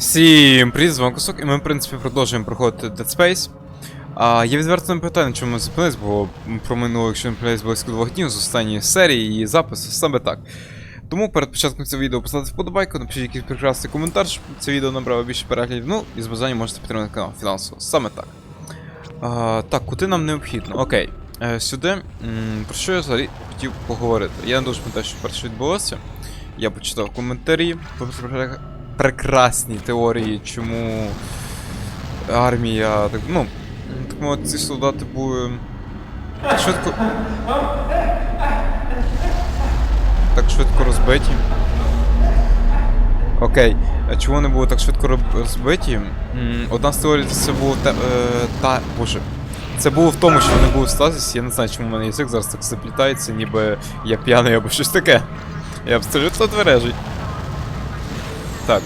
Всім привіт, з вами Кусок, і ми, в принципі, продовжуємо проходити Dead Space. А, я відверто не питаю, на чому ми зупинились, бо проминуло, якщо не помиляюсь, близько двох днів з останньої серії і запису, саме так. Тому перед початком цього відео поставте вподобайку, напишіть якийсь прекрасний коментар, щоб це відео набрало більше переглядів, ну і з бажанням можете підтримати канал фінансово, саме так. А, так, куди нам необхідно? Окей. Е, сюди. Про що я взагалі хотів поговорити? Я не дуже пам'ятаю, що перше відбулося. Я почитав коментарі пре- прекрасні теорії, чому армія. Так, ну, так мовити, ці солдати були. Швидко. Так швидко розбиті. Окей. А чому вони були так швидко розбиті? Одна з теорій це було та, е, та. Боже. Це було в тому, що вони були в стазісі. Я не знаю, чому в мене язик зараз так заплітається, ніби я п'яний або щось таке. Я абсолютно твережий. Так.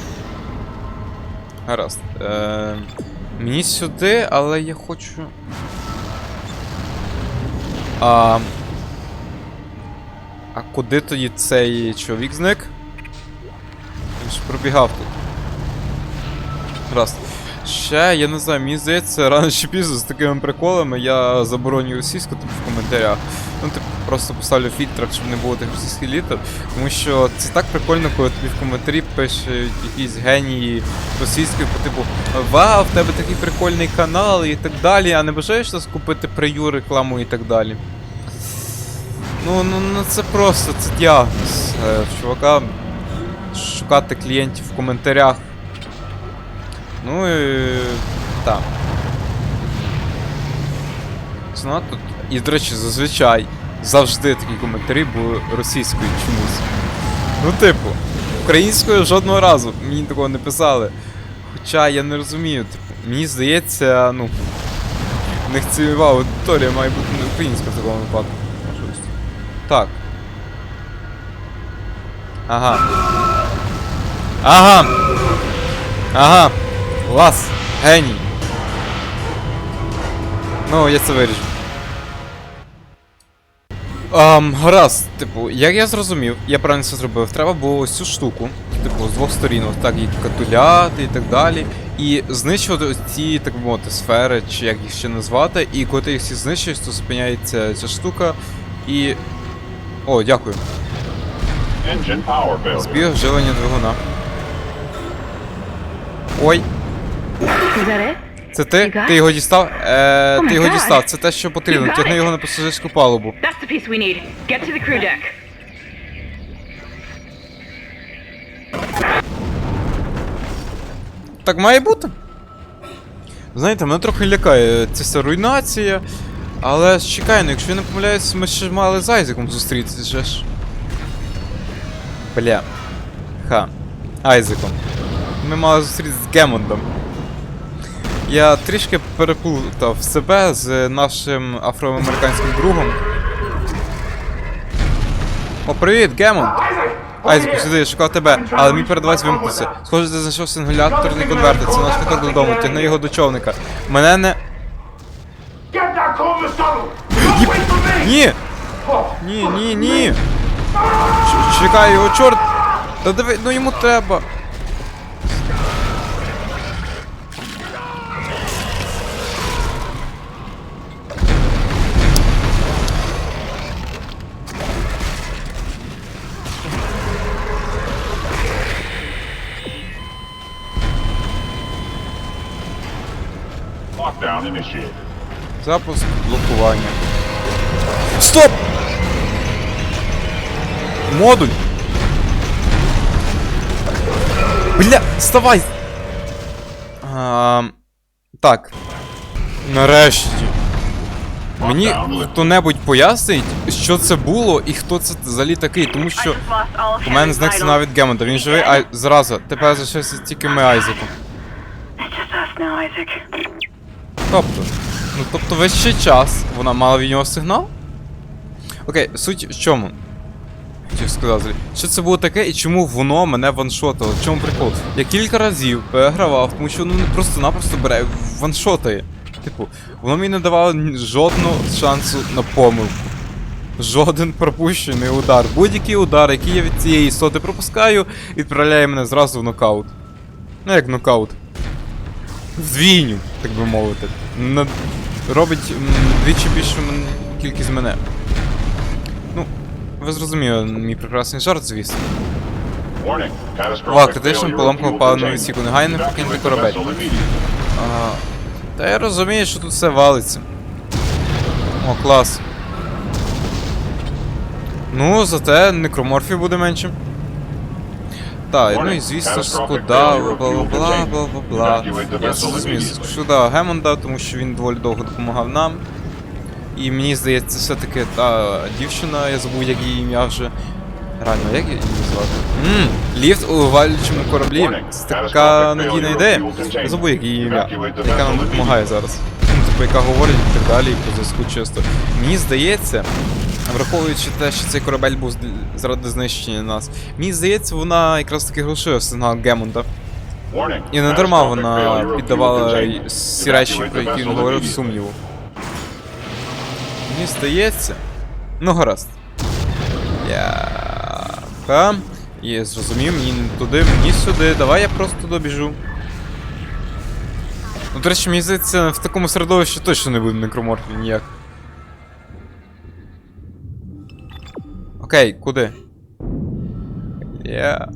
Гаразд. Е, мені сюди, але я хочу. А. А куди тоді цей чоловік зник? Він ж пробігав тут. Гаразд. Ще, я не знаю, мені здається, рано чи пізно з такими приколами я забороню російську типу, в коментарях. Ну, типу, просто поставлю фільтр, щоб не було тих російських літер. Тому що це так прикольно, коли тобі в коментарі пишуть якісь генії російської, по типу Вау, в тебе такий прикольний канал і так далі, а не бажаєш нас купити прию рекламу і так далі. Ну, ну, ну це просто це діагноз. Е, чувака шукати клієнтів в коментарях. Ну і. Так. Занадто. І, до речі, зазвичай завжди такі коментарі були російською чомусь. Ну, типу, українською жодного разу мені такого не писали. Хоча я не розумію, типу, мені здається, ну. В них цільова аудиторія має бути не українська в такому випадку. Так. Ага. Ага. Ага. Клас. Геній. Ну, я це виріжу. Um, гаразд, типу, як я зрозумів, я правильно все зробив, треба було ось цю штуку, типу, з двох сторін, ось так її катуляти і так далі. І знищувати ось ці, так би мовити, сфери, чи як їх ще назвати, і коли ти їх всі знищуєш, то зупиняється ця штука і. О, дякую. Збіг живлення двигуна. Ой? Це ти? Ти його дістав? Е, ти його дістав, це те, що потрібно. Тягни його на пасажирську палубу. That's the piece we need. Get to the crew deck. Так має бути. Знаєте, мене трохи лякає ця вся руйнація. Але чекай, ну якщо я не помиляюсь, ми ще мали з Айзеком зустрітися же ж. Бля. Ха. Айзеком. Ми мали зустрітися з Гемондом. Я трішки переплутав себе з нашим афроамериканським другом. О, привіт, Гемонд! Айзеку, сюди, я шукав тебе, але мій передавець вимкнувся. Схоже, ти знайшов сингуляторний конвертер, це наш квиток додому, тягни його до човника. Мене не. Ні! Ні, ні, ні! Чекай його, чорт! Та диви, ну йому треба. Запуск блокування. Стоп! Модуль! Бля, вставай! А, так. Нарешті. Мені хто-небудь пояснить, що це було і хто це взагалі такий, тому що у мене зник сигнал від Гемонда. Він живий, а зразу. Тепер залишився тільки ми Айзеком. Тобто, ну тобто весь ще час вона мала від нього сигнал? Окей, суть в чому? Хотів сказати, що це було таке і чому воно мене ваншотило? В чому прикол? Я кілька разів перегравав, тому що воно просто-напросто бере ваншотає. Типу, воно мені не давало жодного шансу на помилку. Жоден пропущений удар. Будь-який удар, який я від цієї соти пропускаю, відправляє мене зразу в нокаут. Ну, як нокаут. Вдвійню, так би мовити. На... Робить двічі більшу кількість мене. Ну, ви зрозуміли, мій прекрасний жарт, звісно. Критична failure поломка паливного containment. відсіку. Негайно покиньте корабель. А, та я розумію, що тут все валиться. О, клас. Ну, зате некроморфів буде менше. Так, ну і звісно, шкода, бла бла бла бла бла бла. Я зрозумів. Шкода Гемонда, тому що він доволі довго допомагав нам. І мені здається, все-таки та дівчина, я забув, як її ім'я вже. Реально, як її звати? Ммм, ліфт у валючому кораблі. Це така надійна ідея. Я забув, як її ім'я, яка нам допомагає зараз. Типу, яка говорить і так далі, і по зв'язку чисто. Мені здається, враховуючи те, що цей корабель був заради знищення нас, мені здається, вона якраз таки глушила сигнал Гемонда. І не дарма вона піддавала всі речі, про які він говорив, сумніву. Мені здається. Ну, гаразд. Я. Та. І зрозумів, мені не туди, мені сюди. Давай я просто добіжу. Ну, до речі, мені здається, в такому середовищі точно не буде некроморфів ніяк. Окей, куди? Я.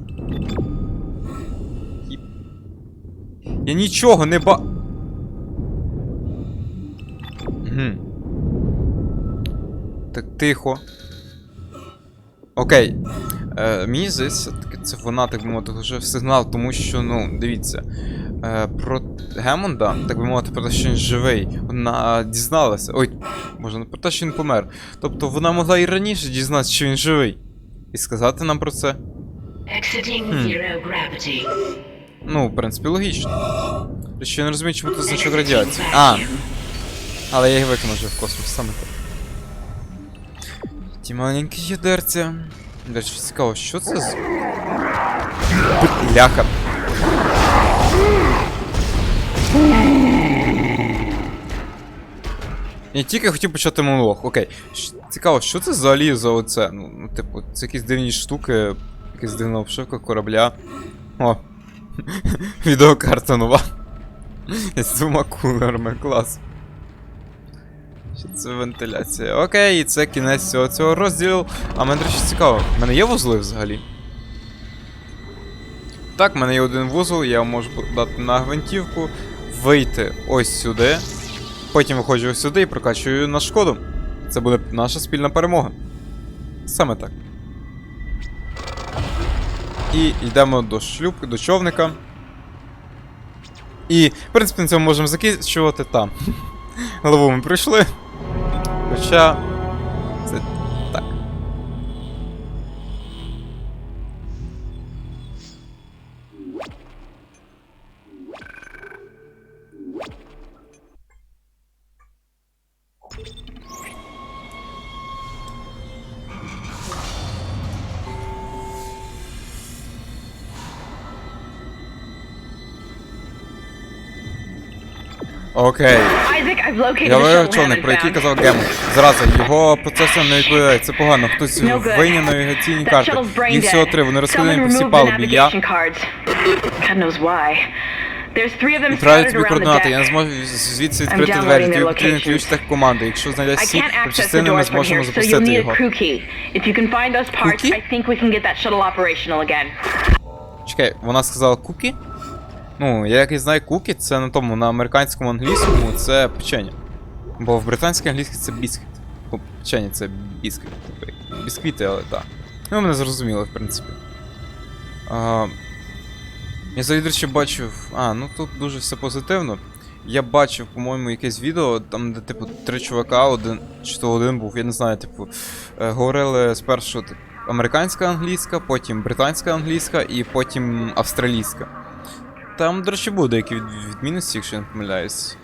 Я нічого не ба. Угу. Так, тихо. Окей. Е, мені здається, це вона, так би мовити, вже сигнал, тому що, ну, дивіться. Е, про Гемонда, так би мовити, про те, що він живий, вона дізналася. Ой, може, не про те, що він помер. Тобто вона могла і раніше дізнатися, що він живий. І сказати нам про це. Gravity. Ну, в принципі, логічно. Ще я не розумію, чому тут значок радіації. А, але я їх викинув вже в космос, саме так. Ті маленькі ядерця. До речі, цікаво, що це з. Бляха. Я тільки хотів почати монолог. Окей. Цікаво, що це взагалі за оце? Ну, ну, типу, це якісь дивні штуки, якась дивна обшивка корабля. О. Відеокарта нова. З двома кулерами, клас. Що це вентиляція? Окей, і це кінець цього, цього розділу. А мене, речі, цікаво, в мене є вузли взагалі? Так, в мене є один вузол, я можу дати на гвинтівку, вийти ось сюди. Потім виходжу сюди і прокачую на шкоду. Це буде наша спільна перемога. Саме так. І йдемо до шлюпки, до човника. І, в принципі, на цьому можемо закінчувати там. Голову ми пройшли. Хоча. Окей. Я виявив човник, про який казав. Гемон. Зразу, його процесор не відповідає, це погано. Хтось вийняв навігаційні карти. Їх всього три, вони розкидані по всій палубі. Я відправлю тобі координати, я не зможу звідси відкрити двері. Тобі потрібен ключ техкоманди. Якщо знайдеш access the частини, ми зможемо запустити його. again. Чекай, вона сказала кукі? Ну, я як і знаю, кукі це на тому, на американському англійському це печення. Бо в британській англійській це бісквіт. Печення це бісквіт. Типу, бісквіти, але так. Ну, мене зрозуміло, в принципі. А, я речі, бачив. А, ну тут дуже все позитивно. Я бачив, по-моєму, якесь відео, там, де, типу, три чувака, один, чи то один був, я не знаю, типу, е, говорили спершу типу, американська англійська, потім британська англійська і потім австралійська. Там, до речі, буде які від- відмінності, якщо я не помиляюсь.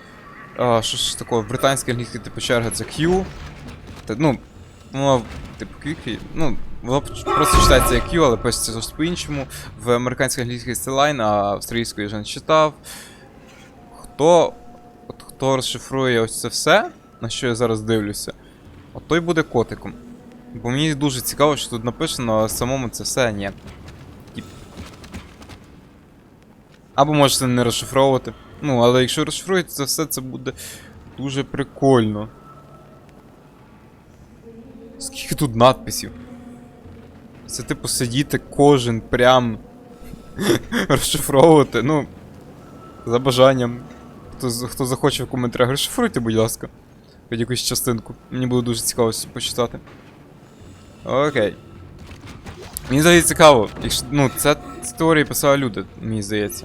Що ж такое, в британській англійській, типу, черга це Q. Та, ну, воно, типу, Q, ну, воно просто читається як Q, але пишеться зовсім по-іншому. В американській англійській це line, а австралійської я вже не читав. Хто. От хто розшифрує ось це все, на що я зараз дивлюся, от той буде котиком. Бо мені дуже цікаво, що тут написано, а самому це все ні. Або можете не розшифровувати. Ну, але якщо розшифруєте це все, це буде дуже прикольно. Скільки тут надписів? Це типу сидіти кожен прям розшифровувати. Ну. За бажанням. Хто, хто захоче в коментарях, розшифруйте, будь ласка. Хоч якусь частинку. Мені буде дуже цікаво почитати. Окей. Мені взагалі цікаво, якщо, ну, це теорії писали люди, мені здається.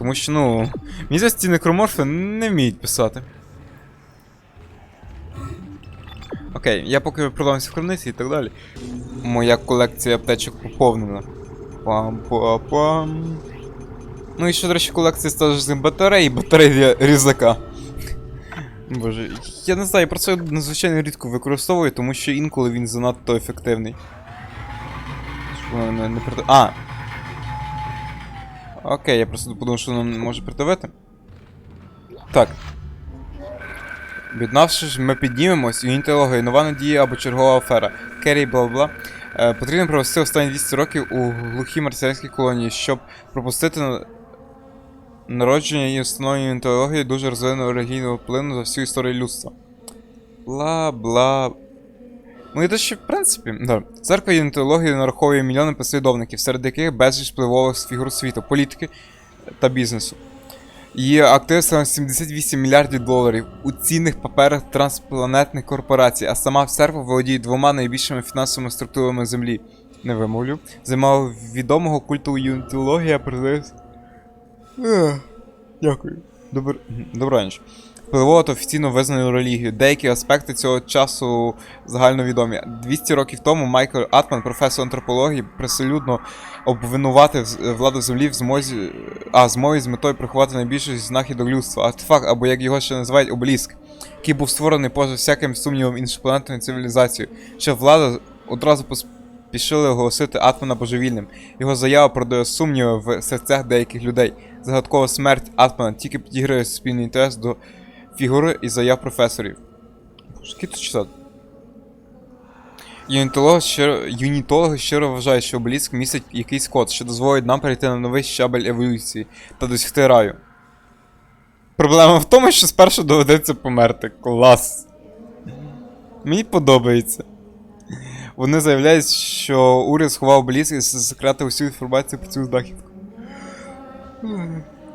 Тому що, ну, мені ці некроморфи не вміють писати. Окей, я поки продамся в і так далі. Моя колекція аптечок поповнена. Пам-па-пам. Ну і ще, до речі, колекція стаже з батарей, батарей для різака. Боже, я не знаю, я про це надзвичайно рідко використовую, тому що інколи він занадто ефективний. Що воно не, не А! Окей, я просто подумав, що воно може придавити. Так. Віднавшись, ми піднімемось, юнітологія, нова надія або чергова афера. Керрі бла-бла. Е, потрібно провести останні 200 років у глухій марсіанській колонії, щоб пропустити народження і встановлення юнітології дуже розвиненого релігійного впливу за всю історію людства. Бла-бла. Ну і те, що, в принципі, да. Церква юнітології нараховує мільйони послідовників, серед яких безліч впливових фігур світу, політики та бізнесу. Її актив становить 78 мільярдів доларів у цінних паперах транспланетних корпорацій, а сама церква володіє двома найбільшими фінансовими структурами землі. Не вимовлю. Займав відомого культу юнітологія продає. Дякую. Добр... Добраніч. Впливову офіційно визнану релігію. Деякі аспекти цього часу загальновідомі. 200 років тому Майкл Атман, професор антропології, присолюдно обвинуватив владу землі в змозі. А, змові з метою приховати найбільшість знахідок людства. Артефакт, або як його ще називають, обеліск, який був створений поза всяким сумнівом іншопланетною цивілізацією. Що влада одразу поспішили оголосити Атмана божевільним. Його заява продає сумніви в серцях деяких людей. Загадкова смерть Атмана тільки підіграє суспільний інтерес до фігури і заяв професорів. Скільки тут читати? Юнітологи щиро, юнітологи щиро вважають, що обеліск містить якийсь код, що дозволить нам перейти на новий щабель еволюції та досягти раю. Проблема в тому, що спершу доведеться померти. Клас. Мені подобається. Вони заявляють, що уряд сховав обеліск і секрети усю інформацію про цю знахідку.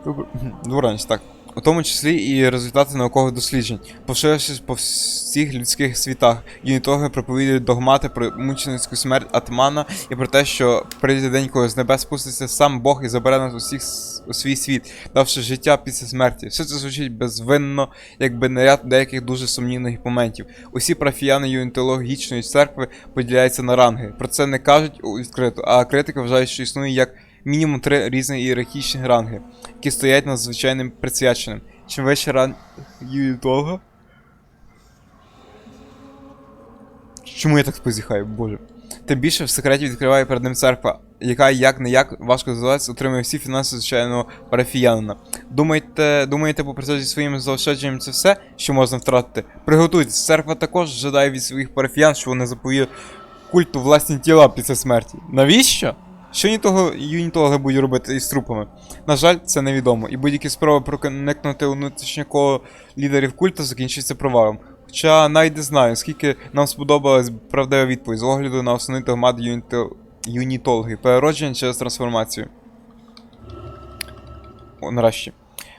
Добре. Добраніч, так. У тому числі і результати наукових досліджень. Поширившись по всіх людських світах, юнітологи проповідують догмати про мученицьку смерть Атмана і про те, що прийде день, коли з небес спуститься сам Бог і забере нас усіх у свій світ, давши життя після смерті. Все це звучить безвинно, якби не ряд деяких дуже сумнівних моментів. Усі парафіяни юнітологічної церкви поділяються на ранги. Про це не кажуть у- відкрито, а критики вважають, що існує як мінімум три різні ієрархічні ранги, які стоять над звичайним присвяченим. Чим вище ранг юнітолога. Чому я так позіхаю, боже? Тим більше в секреті відкриває перед ним церква, яка як не як важко називається, отримує всі фінанси звичайного парафіянина. Думаєте, думаєте, попри зі своїм заощадженням це все, що можна втратити? Приготуйтесь, церква також жадає від своїх парафіян, що вони заповіють культу власні тіла після смерті. Навіщо? Що юнітологи будуть робити із трупами? На жаль, це невідомо, і будь-які спроби проникнути у внутрішнє коло лідерів культу закінчаться провалом. Хоча навіть не знаю, скільки нам сподобалась правдива відповідь з огляду на основний догмат юніто... юнітологи, переродження через трансформацію. О, нарешті.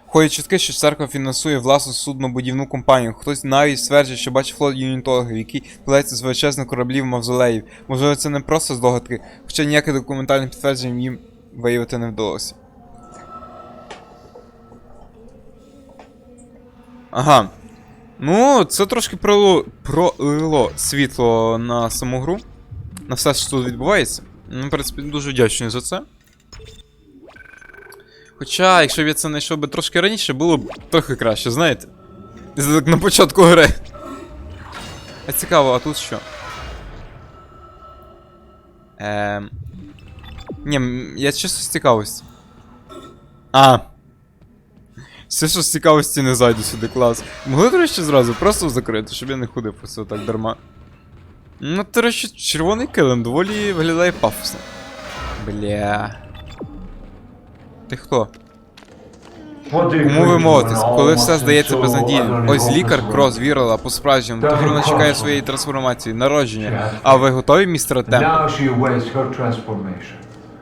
Ходять чутки, що церква фінансує власну суднобудівну компанію. Хтось навіть стверджує, що бачив флот юнітологів, який плеться з величезних кораблів мавзолеїв. Можливо, це не просто здогадки, хоча ніяких документальних підтверджень їм виявити не вдалося. Ага. Ну, це трошки пролило, пролило світло на саму гру. На все, що тут відбувається. Ну, в принципі, дуже вдячний за це. Хоча, якщо б я це знайшов би трошки раніше, було б трохи краще, знаєте? Це так на початку гри. А цікаво, а тут що? Ем. Ні, я чисто з цікавості. А. Все, що з цікавості не зайду сюди, клас. Могли, до речі, зразу просто закрити, щоб я не ходив просто так дарма. Ну, до речі, червоний килим доволі виглядає пафосно. Бля. Ти хто? Кому ви молитесь, коли все здається безнадійним? Ось лікар Крос вірила по-справжньому, тепер вона чекає своєї трансформації, народження. А ви готові, містер transformation.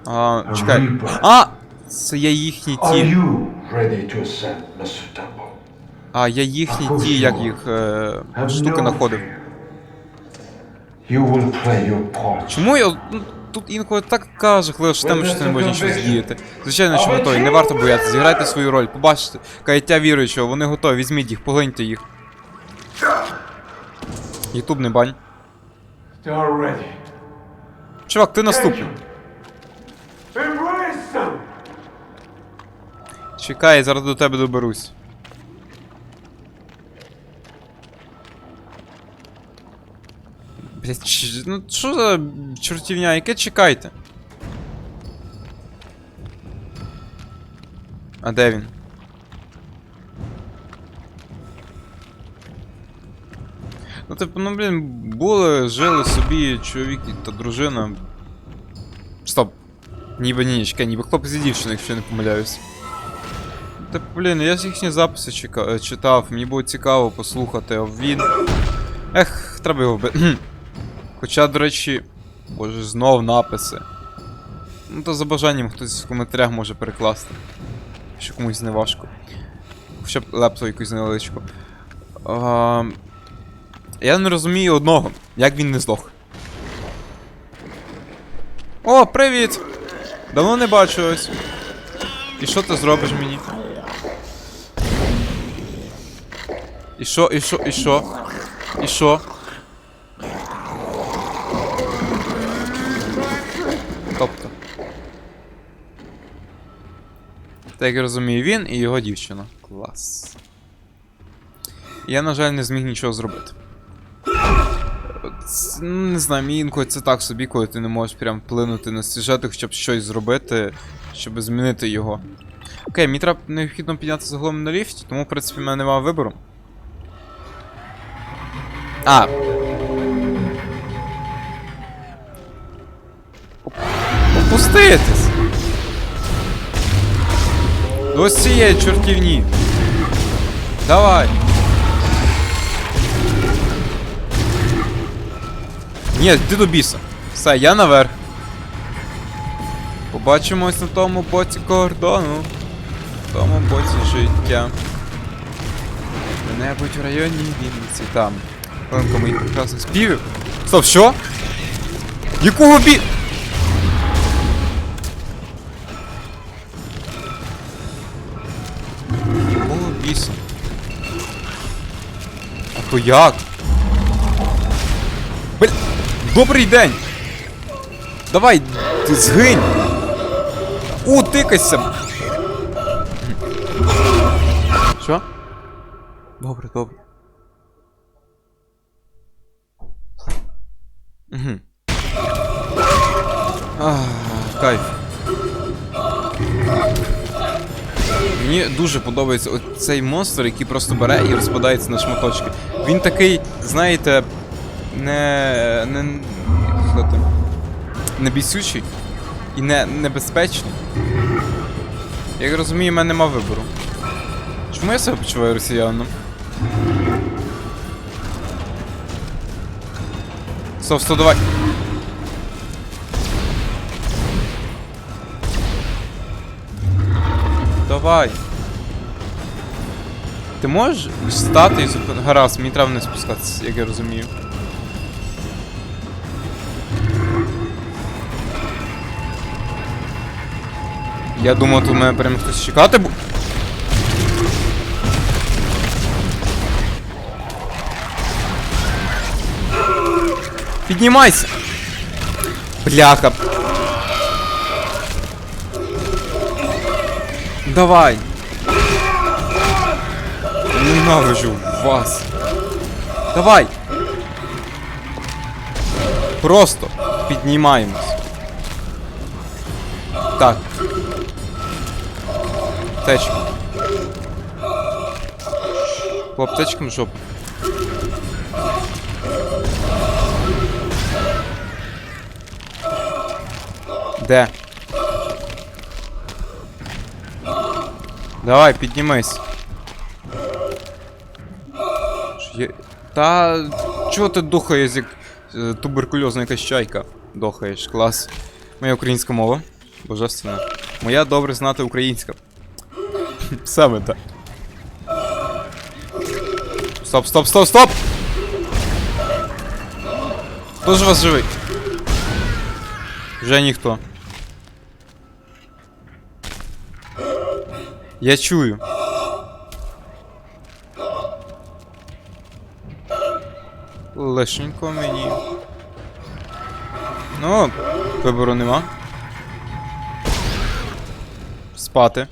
А, чекай. А! Це я їхні Are ті. А, я їхні ті, як їх е, штуки знаходив. Чому я. Тут інколи так каже, жахливо, що тема, що ти не можеш нічого здіяти. Звичайно, що готові, не варто боятися, зіграйте свою роль, побачите. Каяття віруючого, вони готові, візьміть їх, поглиньте їх. Ютуб не бань. Чувак, ти наступний. Чекай, зараз до тебе доберусь. Блять, ч- ну що за чортівня, яке чекайте? А де він? Ну, типу, ну блін, були, жили собі чоловік та дружина. Стоп. Ніби ні, чекай, ніби хлопець і дівчина, якщо я не помиляюсь. Та блін, я їхні записи чека- е, читав, мені було цікаво послухати, а він. Ех, треба його вбити. Хоча, до речі. Боже, знов написи. Ну то за бажанням хтось в коментарях може перекласти. Що комусь не важко. Хоча б лепту якусь невеличку. А, я не розумію одного, як він не здох. О, привіт! Давно не бачилось. І що ти зробиш мені? І що, і що, і що? І що? Тобто. Так я розумію, він і його дівчина. Клас. Я, на жаль, не зміг нічого зробити. Ц- ну, Не знаю, мені інколи це так собі, коли ти не можеш прям вплинути на сюжет хоча б щось зробити, щоб змінити його. Окей, мені треба необхідно підняти загалом на ліфті, тому, в принципі, в мене немає вибору. А. Опуститись! Ось цієї чортівні. Давай. Ні, йди до біса. Все, я наверх. Побачимось на тому боці кордону. В тому боці життя. Де-небудь в районі Вінниці, там. Хвилинка моїх прекрасних співів. Стоп, що? Якого бі... Біса? А то як? Бля... Добрий день! Давай, ти згинь! У, тикайся! Що? Добре, добре. Дуже подобається цей монстр, який просто бере і розпадається на шматочки. Він такий, знаєте, не. не. сказати, не бісючий і не небезпечний. Як розумію, в мене нема вибору. Чому я себе почуваю росіянином? Стоп, стоп, давай. Ти можеш встати і зупинити. Гаразд, мені треба не спускатися, як я розумію. Я думав, тут мене прям хтось чекати бу. Піднімайся! Бляха. Давай. Ненавижу вас. Давай. Просто піднімаємось. Так. Аптечка. По аптечкам жопу. Де? Давай, піднімись. Та чого ти духаєш, як е, туберкульозна якась чайка? Дохаєш, клас. Моя українська мова. Божественна. Моя добре знати українська. Саме так. Стоп, стоп, стоп, стоп! Хто ж у вас живий? Вже ніхто. Я чую. Лишенько мені. Ну, вибору нема. Спати.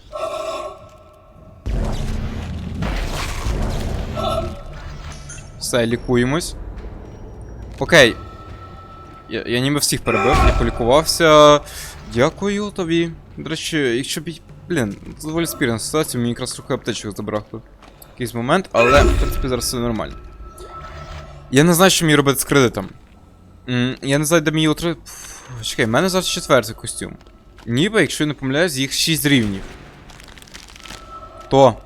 Все, лікуємось. Окей. Я, я ніби всіх перебив, я полікувався. Дякую тобі. До речі, якщо б. Блін, доволі спірна ситуація, мені якраз трохи аптечок забракло. в Якийсь момент, але в принципі зараз все нормально. Я не знаю, що мені робити з кредитом. Я не знаю, де мені отри. Пф, Чекай, в мене зараз четвертий костюм. Ніби, якщо я не помиляюсь, їх 6 рівнів. То.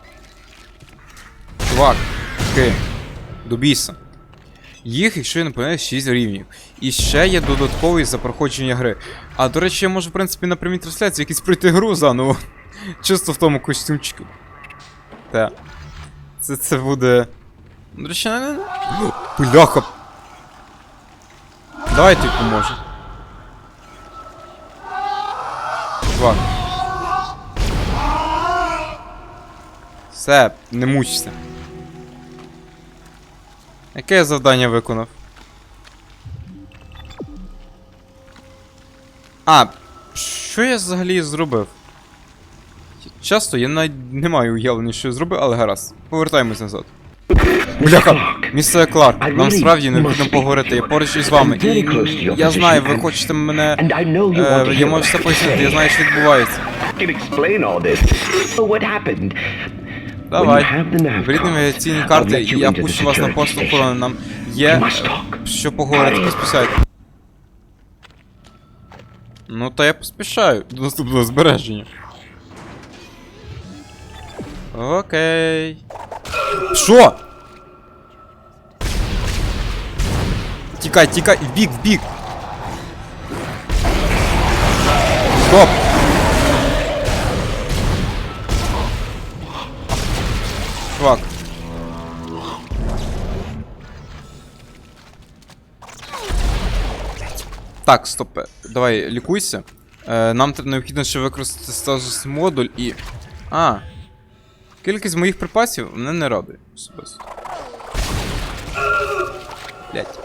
Чувак. Ки. До. Їх, якщо я не помиляюсь, 6 рівнів. І ще є додатковий за проходження гри. А до речі, я можу, в принципі, на прямій трансляції якісь пройти гру заново. Чисто в тому костюмчику. Та. Це, це буде. До речі, не. не- Бляха. Давай ти поможу. Чувак. Все, не мучся. Яке я завдання виконав? А, що я взагалі зробив? Часто я навіть не маю уявлення, що я зробив, але гаразд. Повертаємось назад. Бляха! Місце Кларк, нам справді необхідно поговорити. Я поруч із вами. І я знаю, ви хочете мене. Е, я можу все пояснити, я знаю, що відбувається. Давай. Беріть навігаційні карти, і я пущу вас на пост охорони. Нам є що поговорити, поспішайте. Ну, та я поспішаю до наступного збереження. Окей. Що? Тікай, тікай, в бік, в бік. Стоп! Чувак. Так, стоп. е, Давай, лікуйся. Е, нам тр- необхідно ще використати статус модуль і. А. Кількість моїх припасів мене не радує. Особисто. Блять.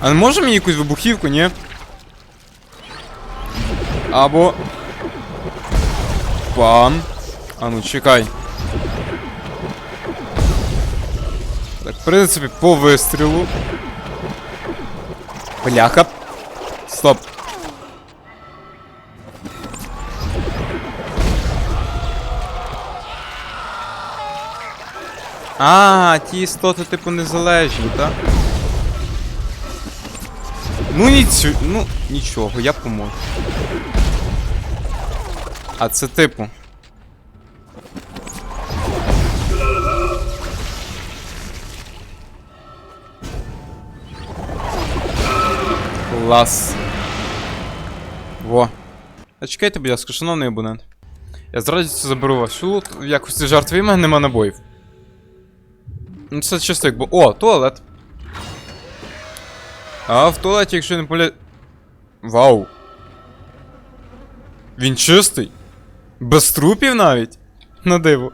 А не може мені якусь вибухівку, ні? Або. Пан. А ну чекай. Так, в принципі, по вистрілу. Бляха. Стоп. А, ті істоти, типу, незалежні, так? Ну нічого, ну нічого, я поможу. А це типу. Клас. Во. А чекайте, будь ласка, шановний абонент. Я з радістю заберу ваш лут в якості жертви, і мене нема набоїв. Ну це чисто якби. О, туалет. А в туалеті, якщо не поля. Вау. Він чистий. Без трупів навіть. На диво.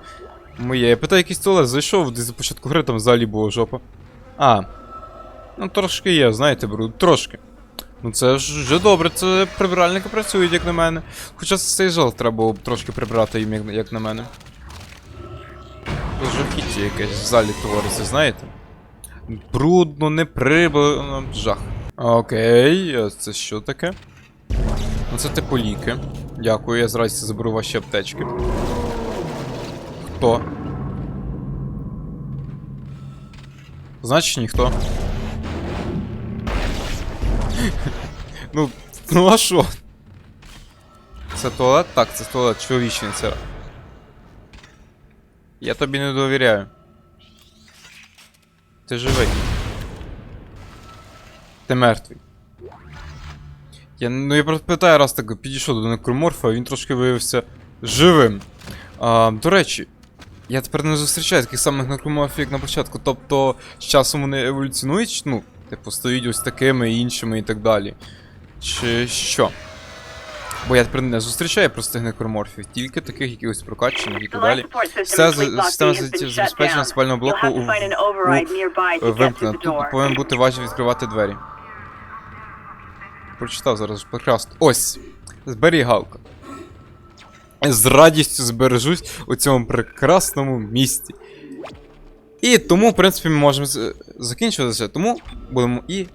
Моє, я питаю, якийсь туалет зайшов, десь за початку гри там взагалі була жопа. А. Ну трошки є, знаєте, бруд, трошки. Ну це ж вже добре, це прибиральники працюють, як на мене. Хоча цей жал треба було б трошки прибрати їм, як, як на мене. Жахіття якесь в залі твориться, знаєте? Брудно, не прибрано, жах. Окей, це що таке? Ну це типу ліки. Дякую, я зразу заберу ваші аптечки. Хто? Значить ніхто. Ну, ну а що? Це туалет? Так, це туалет, чоловічий це. Я тобі не довіряю. Ти живий. Ти мертвий. Я, ну я просто питаю раз так підійшов до некроморфа, він трошки виявився живим. А, до речі, я тепер не зустрічаю таких самих некроморфів, як на початку. Тобто, з часом вони еволюціонують, ну, типу, стають ось такими, іншими і так далі. Чи що? Бо я тепер не зустрічаю простих некроморфів, тільки таких якихось прокачаних і так далі. Вся система з- забезпечення спального блоку у, у, вимкнена. Тут повинен бути важче відкривати двері. Прочитав зараз прекрасно. Ось! Зберігалка. З радістю збережусь у цьому прекрасному місті. І тому, в принципі, ми можемо закінчувати це. Тому будемо і.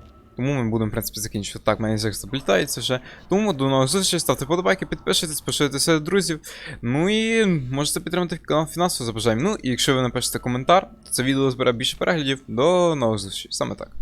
Тому ми будемо, в принципі, закінчувати. Так, мене язик заплітається вже. Тому до нових зустрічей, ставте подобайки, підпишитесь, поширюйте до друзів. Ну і можете підтримати канал фінансово за бажанням. Ну і якщо ви напишете коментар, то це відео збере більше переглядів. До нових зустрічей. Саме так.